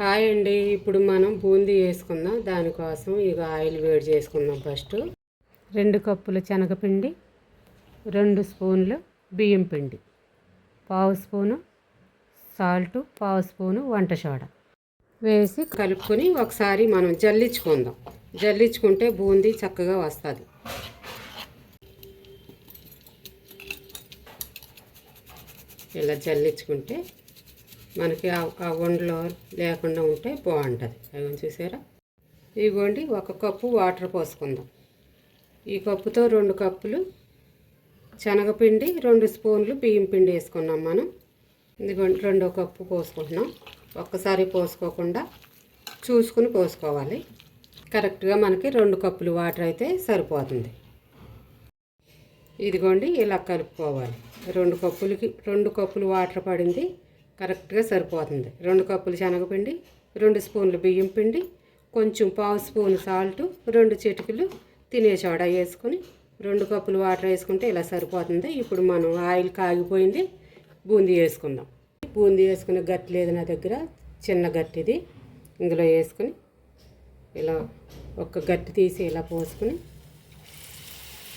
Hi అండి. ఇప్పుడు మనం బూందీ వేసుకుందాం. దానికోసం ఇక ఆయిల్ వేడి చేసుకుందాం ఫస్ట్. రెండు కప్పుల శనగపిండి రెండు స్పూన్లు బియ్యం పిండి పావు స్పూను సాల్ట్ పావు స్పూను వంట సోడా వేసి కలుపుకొని ఒకసారి మనం జల్లించుకుందాం. జల్లించుకుంటే బూందీ చక్కగా వస్తుంది. ఇలా జల్లించుకుంటే మనకి ఆ- వండలో లేకుండా ఉంటే బాగుంటుంది. అవి చూసారా? ఇదిగోండి ఒక కప్పు వాటర్ పోసుకుందాం. ఈ కప్పుతో రెండు కప్పులు శనగపిండి రెండు స్పూన్లు బియ్యం పిండి వేసుకున్నాం మనం. ఇదిగోండి రెండో కప్పు పోసుకుంటున్నాం. ఒక్కసారి పోసుకోకుండా చూసుకుని పోసుకోవాలి. కరెక్ట్గా మనకి రెండు కప్పులు వాటర్ అయితే సరిపోతుంది. ఇదిగోండి ఇలా కలుపుకోవాలి. రెండు కప్పులకి రెండు కప్పులు వాటర్ పడింది. కరెక్ట్గా సరిపోతుంది. రెండు కప్పులు శనగపిండి రెండు స్పూన్లు బియ్యం పిండి కొంచెం పావు స్పూన్ సాల్ట్ రెండు చిటికలు తినే సోడా వేసుకొని రెండు కప్పులు వాటర్ వేసుకుంటే ఇలా సరిపోతుంది. ఇప్పుడు మనం ఆయిల్ కాగిపోయింది బూందీ వేసుకుందాం. బూందీ వేసుకునే గట్టి లేదు నా దగ్గర చిన్న గట్టిది ఇందులో వేసుకుని ఇలా ఒక గట్టి తీసి ఇలా పోసుకుని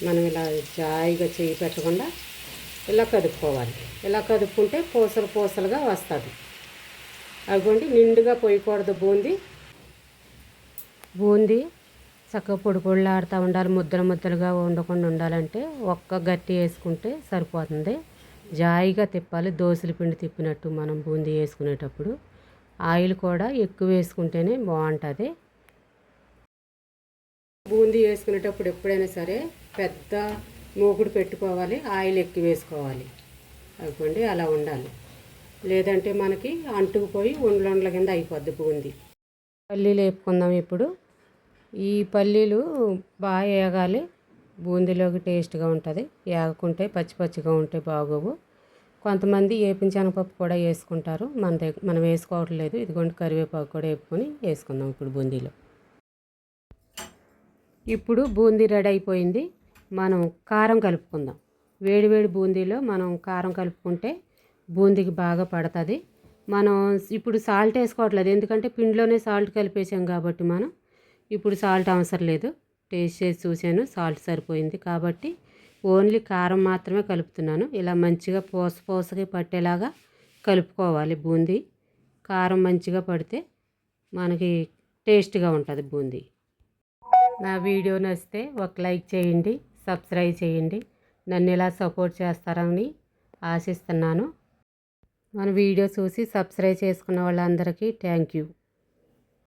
మనం ఇలా జాయిగా చేయి పెట్టకుండా ఇలా కదుపుకోవాలి? ఇలా కదుపుకుంటే పూసలు పూసలుగా వస్తుంది. అదిగోండి నిండుగా పోయకూడదు బూందీ. బూందీ చక్కగా పొడిపొడిలాడుతూ ఉండాలి ముద్దలు ముద్దలుగా ఉండకుండా ఉండాలంటే ఒక్క గట్టి వేసుకుంటే సరిపోతుంది. జాయిగా తిప్పాలి దోశల పిండి తిప్పినట్టు మనం బూందీ వేసుకునేటప్పుడు. ఆయిల్ కూడా ఎక్కువ వేసుకుంటేనే బాగుంటుంది. బూందీ వేసుకునేటప్పుడు ఎప్పుడైనా సరే పెద్ద మూకుడు పెట్టుకోవాలి ఆయిల్ ఎక్కువ వేసుకోవాలి. అనుకోండి అలా ఉండాలి. లేదంటే మనకి అంటుకుపోయి ఉండల కింద అయిపోద్ది బూంది పల్లీలు వేపుకుందాం ఇప్పుడు. ఈ పల్లీలు బాగా వేగాలి బూందీలోకి టేస్ట్గా ఉంటుంది. వేగకుంటే పచ్చి పచ్చిగా ఉంటే బాగోవు. కొంతమంది వేపించనపప్పు కూడా వేసుకుంటారు. మన దగ్గర మనం వేసుకోవట్లేదు ఇదిగోండి కరివేపాకు కూడా వేపుకొని వేసుకుందాం ఇప్పుడు బూందీలో. ఇప్పుడు బూందీ రెడీ అయిపోయింది. మనం కారం కలుపుకుందాం. వేడి వేడి బూందీలో మనం కారం కలుపుకుంటే బూందీకి బాగా పడుతుంది. మనం ఇప్పుడు సాల్ట్ వేసుకోవట్లేదు. ఎందుకంటే పిండిలోనే సాల్ట్ కలిపేసాం కాబట్టి మనం ఇప్పుడు సాల్ట్ అవసరం లేదు. టేస్ట్ చేసి చూశాను సాల్ట్ సరిపోయింది కాబట్టి ఓన్లీ కారం మాత్రమే కలుపుతున్నాను. ఇలా మంచిగా పోస పోసకి పట్టేలాగా కలుపుకోవాలి బూందీ. కారం మంచిగా పడితే మనకి టేస్ట్గా ఉంటుంది బూందీ. నా వీడియో నచ్చితే ఒక లైక్ చేయండి. సబ్స్క్రైబ్ చేయండి. నన్ను ఇలా సపోర్ట్ చేస్తారని ఆశిస్తున్నాను. మన వీడియో చూసి సబ్స్క్రైబ్ చేసుకున్న వాళ్ళందరికీ థ్యాంక్ యూ.